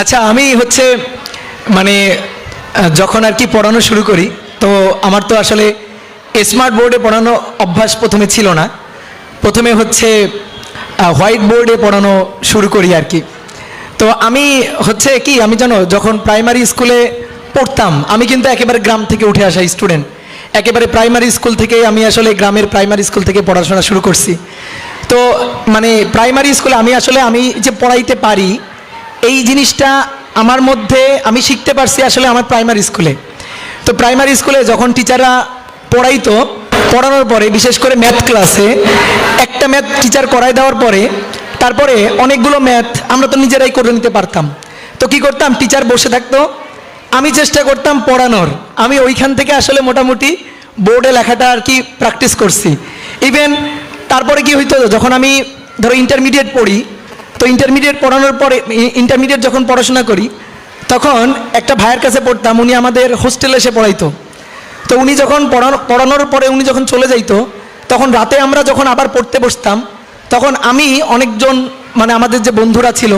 আচ্ছা আমি হচ্ছে মানে যখন আর কি পড়ানো শুরু করি, তো আমার তো আসলে স্মার্ট বোর্ডে পড়ানো অভ্যাস প্রথমে ছিল না। প্রথমে হচ্ছে হোয়াইট বোর্ডে পড়ানো শুরু করি আর কি। তো আমি হচ্ছে কি, আমি জানো, যখন প্রাইমারি স্কুলে পড়তাম, আমি কিন্তু একেবারে গ্রাম থেকে উঠে আসা স্টুডেন্ট একেবারে প্রাইমারি স্কুল থেকে আমি আসলে গ্রামের প্রাইমারি স্কুল থেকে পড়াশোনা শুরু করছি। তো মানে প্রাইমারি স্কুলে আমি আসলে, আমি যে পড়াইতে পারি এই জিনিসটা আমার মধ্যে আমি শিখতে পারছি আসলে আমার প্রাইমারি স্কুলে তো প্রাইমারি স্কুলে যখন টিচাররা পড়াইতো, পড়ানোর পরে, বিশেষ করে ম্যাথ ক্লাসে একটা ম্যাথ টিচার করাই দেওয়ার পরে, তারপরে অনেকগুলো ম্যাথ আমরা তো নিজেরাই করে নিতে পারতাম। তো কি করতাম? টিচার বসে থাকতো, আমি চেষ্টা করতাম পড়ানোর। আমি ওইখান থেকে আসলে মোটামুটি বোর্ডে লেখাটা আর কি প্র্যাকটিস করছি। ইভেন তারপরে কি হইতো, যখন আমি ধরো ইন্টারমিডিয়েট পড়ি তো ইন্টারমিডিয়েট পড়ানোর পরে ইন্টারমিডিয়েট যখন পড়াশোনা করি, তখন একটা ভাইয়ের কাছে পড়তাম, উনি আমাদের হোস্টেলে এসে পড়াইতো। তো উনি যখন পড়ানো পড়ানোর পরে উনি যখন চলে যাইতো, তখন রাতে আমরা যখন আবার পড়তে বসতাম, তখন আমি অনেকজন মানে আমাদের যে বন্ধুরা ছিল,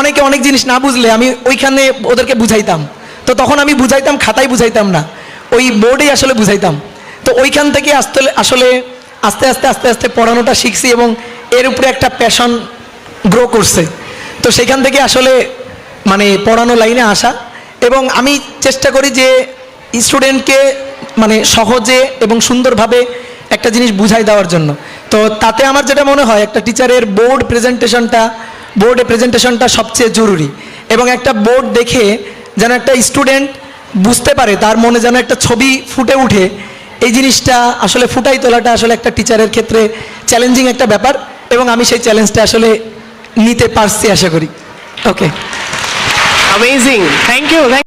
অনেকে অনেক জিনিস না বুঝলে আমি ওইখানে ওদেরকে বুঝাইতাম। তো তখন আমি বুঝাইতাম, খাতায় বুঝাইতাম না, ওই বোর্ডেই আসলে বুঝাইতাম। তো ওইখান থেকে আসতে, আসলে আস্তে আস্তে আস্তে আস্তে পড়ানোটা শিখছি এবং এর উপরে একটা প্যাশন গ্রো করছে। তো সেখান থেকে আসলে মানে পড়ানো লাইনে আসা এবং আমি চেষ্টা করি যে স্টুডেন্টকে মানে সহজে এবং সুন্দরভাবে একটা জিনিস বুঝাই দেওয়ার জন্য। তো তাতে আমার যেটা মনে হয়, একটা টিচারের বোর্ড প্রেজেন্টেশনটা বোর্ডে প্রেজেন্টেশনটা সবচেয়ে জরুরি এবং একটা বোর্ড দেখে যেন একটা স্টুডেন্ট বুঝতে পারে, তার মনে যেন একটা ছবি ফুটে উঠে। এই জিনিসটা আসলে ফুটাই তোলাটা আসলে একটা টিচারের ক্ষেত্রে চ্যালেঞ্জিং একটা ব্যাপার এবং আমি সেই চ্যালেঞ্জটা আসলে নিতে পারছি আশা করি। ওকে অ্যামেজিং থ্যাংক ইউ